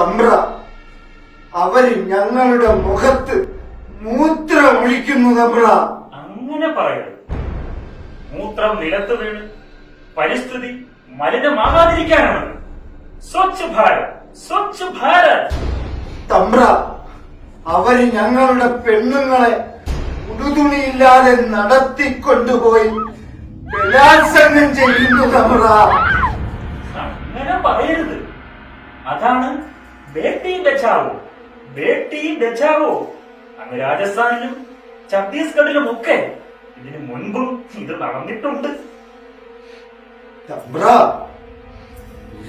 തമ്പ്ര അവർ ഞങ്ങളുടെ മുഖത്ത് മൂത്രം ഒഴിക്കുന്നു തമ്ര. അങ്ങനെ പറയരുത്. മൂത്രം നിലത്ത് വീണ് പരിസ്ഥിതി മലിനമാകാതിരിക്കാനാണ്. സ്വച്ഛ് ഭാരത് സ്വച്ഛ് ഭാരത്. തമ്ര അവർ ഞങ്ങളുടെ പെണ്ണുങ്ങളെ ഉടുതുണിയില്ലാതെ നടത്തിക്കൊണ്ടുപോയി ബലാത്സംഗം ചെയ്യുന്നു തമ്ര. അങ്ങനെ പറയരുത്. അതാണ് ബേട്ടി ബച്ചാവോ? ബേട്ടി ബച്ചാവോ? അങ്ങ് രാജസ്ഥാനിലും ഛത്തീസ്ഗഡിലും ഒക്കെ ഇതിനു മുൻപും ഇത് നടന്നിട്ടുണ്ട്.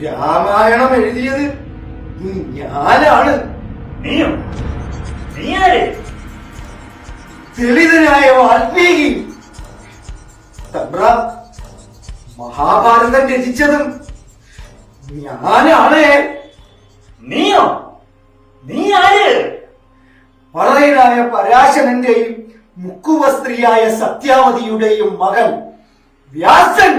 രാമായണം എഴുതിയത് ഞാനാണ്. നീയോ? നീ ആര്? ദളിതനായ വാൽമീകി. മഹാഭാരതം രചിച്ചതും ഞാനാണ്. നീയോ? നീ ആര്? പറയനായ പരാശരന്റെയും മുക്കുവസ്ത്രീയായ സത്യാവതിയുടെയും മകൻ വ്യാസൻ.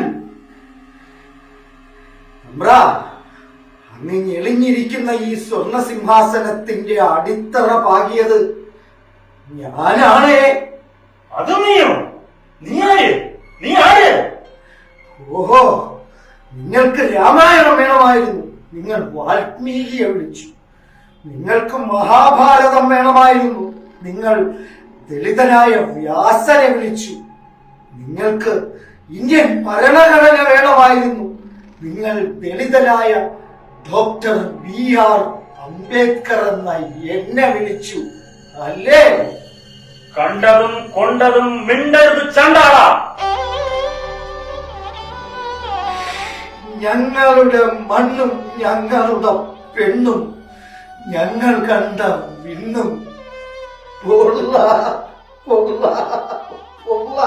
അങ്ങ് ഞെളിഞ്ഞിരിക്കുന്ന ഈ സ്വർണ സിംഹാസനത്തിന്റെ അടിത്തറ പാകിയത് ഞാനാണേ. അത് നീയോ? നീ ആര്? നീ ആര്? ഓഹോ നിങ്ങൾക്ക് രാമായണം വേണമായിരുന്നു. നിങ്ങൾ വാൽമീകിയെ വിളിച്ചു. നിങ്ങൾക്ക് മഹാഭാരതം വേണമായിരുന്നു. നിങ്ങൾ ദളിതനായ വ്യാസനെ വിളിച്ചു. നിങ്ങൾക്ക് ഇന്ത്യൻ ഭരണഘടന വേണമായിരുന്നു. നിങ്ങൾ ദളിതനായ ഡോക്ടർ ബി ആർ അംബേദ്കർ എന്ന എന്നെ വിളിച്ചു. അല്ലേ? കണ്ടതും കൊണ്ടതും മിണ്ടരുത് ചണ്ടാള ഞങ്ങളുടെ മണ്ണും ഞങ്ങളുടെ പെണ്ണും ഞങ്ങൾ കണ്ട വിണ്ണും. പൊള്ള പൊള്ള പൊള്ള